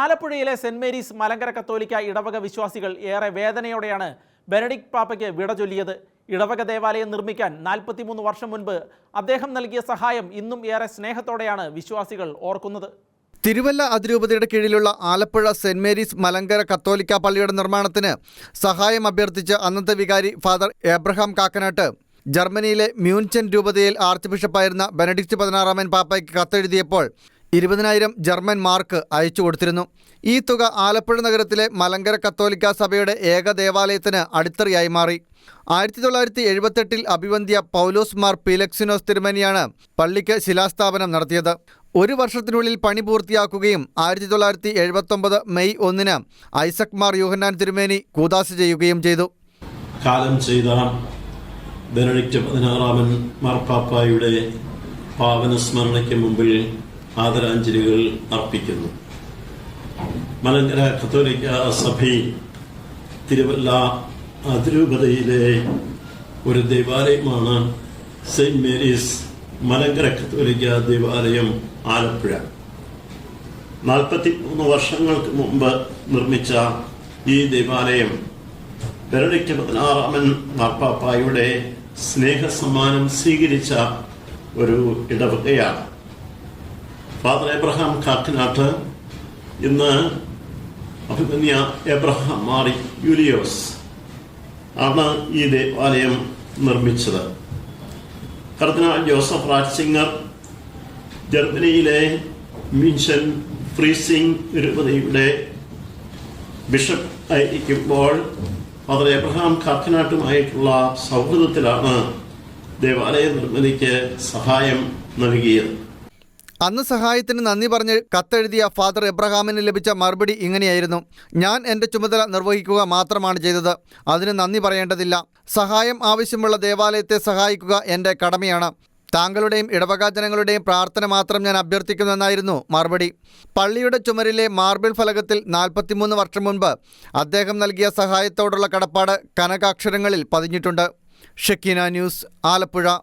ആലപ്പുഴയിലെ saint Mary's Malankara കത്തോലിക്ക ഇടവക വിശ്വാസികൾ ഏറെ വേദനയോടെയാണ് ബെനഡിക് പാപ്പയ്ക്ക് വിട ചൊല്ലിയത്. ഇടവക ദേവാലയം നിർമ്മിക്കാൻ നാൽപ്പത്തിമൂന്ന് വർഷം മുൻപ് അദ്ദേഹം നൽകിയ സഹായം ഇന്നും ഏറെ സ്നേഹത്തോടെയാണ് വിശ്വാസികൾ ഓർക്കുന്നത്. തിരുവല്ല അതിരൂപതയുടെ കീഴിലുള്ള ആലപ്പുഴ സെന്റ് മേരീസ് മലങ്കര കത്തോലിക്ക പള്ളിയുടെ നിർമ്മാണത്തിന് സഹായം അഭ്യർത്ഥിച്ച് അന്നത്തെ വികാരി ഫാദർ എബ്രഹാം കാക്കനാട്ട്. ജർമ്മനിയിലെ മ്യൂൻചൻ രൂപതയിൽ ആർച്ച് ബിഷപ്പായിരുന്ന ബെനഡിക്റ്റ് പതിനാറാമൻ പാപ്പയ്ക്ക് കത്തെഴുതിയപ്പോൾ ഇരുപതിനായിരം ജർമ്മൻ മാർക്ക് അയച്ചു കൊടുത്തിരുന്നു. ഈ തുക ആലപ്പുഴ നഗരത്തിലെ മലങ്കര കത്തോലിക്ക സഭയുടെ ഏക ദേവാലയത്തിന് അടിത്തറയായി മാറി. ആയിരത്തി തൊള്ളായിരത്തി എഴുപത്തെട്ടിൽ അഭിവന്ധ്യ പൗലോസ് മാർ പീലക്സിനോസ് തിരുമനിയാണ് പള്ളിക്ക് ശിലാസ്ഥാപനം നടത്തിയത്. ഒരു വർഷത്തിനുള്ളിൽ പണി പൂർത്തിയാക്കുകയും ആയിരത്തി തൊള്ളായിരത്തി എഴുപത്തൊമ്പത് മെയ് ഒന്നിന് ഐസക് മാർ യോഹന്നാൻ തിരുമേനി കൂതാശ ചെയ്യുകയും ചെയ്തു. കാലം ചെയ്ത ബെനഡിക്റ്റ് പതിനാറാമൻ മാർപ്പാപ്പായുടെ പാവന സ്മരണയ്ക്ക് മുമ്പിൽ ആദരാഞ്ജലികൾ അർപ്പിക്കുന്നു. മലങ്കര കത്തോലിക്ക സഭയിൽ തിരുവല്ല അതിരൂപതയിലെ ഒരു ദേവാലയമാണ് സെയിന്റ് മേരീസ് മലങ്കര കത്തോലിക്ക ദേവാലയം ആലപ്പുഴ. നാൽപ്പത്തി മൂന്ന് വർഷങ്ങൾക്ക് മുമ്പ് നിർമ്മിച്ച ഈ ദേവാലയം ബെനഡിക്റ്റ് പതിനാറാമൻ മാർപ്പാപ്പായുടെ സ്നേഹസമ്മാനം സ്വീകരിച്ച ഒരു ഇടവകയാണ്. ഫാദർ എബ്രഹാം കാക്കനാട്ട് ഇന്ന് അഭിമന്യ എബ്രഹാം മാറി യൂലിയോസ് ആണ് ഈ ദേവാലയം നിർമ്മിച്ചത്. കർദിനാൾ ജോസഫ് റാറ്റ്സിംഗർ ജർമ്മനിയിലെ മിൻഷൻ ഫ്രീസിംഗ് തിരുപതിയുടെ ബിഷപ്പ് ആയിരിക്കുമ്പോൾ ഫാദർ എബ്രഹാം കാക്കനാട്ടുമായിട്ടുള്ള സൗഹൃദത്തിലാണ് ദേവാലയ നിർമ്മിതിക്ക് സഹായം നൽകിയത്. അന്ന് സഹായത്തിന് നന്ദി പറഞ്ഞ് കത്തെഴുതിയ ഫാദർ എബ്രഹാമിന് ലഭിച്ച മറുപടി ഇങ്ങനെയായിരുന്നു. ഞാൻ എന്റെ ചുമതല നിർവഹിക്കുക മാത്രമാണ് ചെയ്തത്. അതിന് നന്ദി പറയേണ്ടതില്ല. സഹായം ആവശ്യമുള്ള ദേവാലയത്തെ സഹായിക്കുക എന്റെ കടമയാണ്. താങ്കളുടെയും ഇടവക ജനങ്ങളുടെയും പ്രാർത്ഥന മാത്രം ഞാൻ അഭ്യർത്ഥിക്കുന്നെന്നായിരുന്നു മറുപടി. പള്ളിയുടെ ചുമരിലെ മാർബിൾ ഫലകത്തിൽ നാൽപ്പത്തിമൂന്ന് വർഷം മുൻപ് അദ്ദേഹം നൽകിയ സഹായത്തോടുള്ള കടപ്പാട് കനകാക്ഷരങ്ങളിൽ പതിഞ്ഞിട്ടുണ്ട്. ഷക്കീന ന്യൂസ് ആലപ്പുഴ.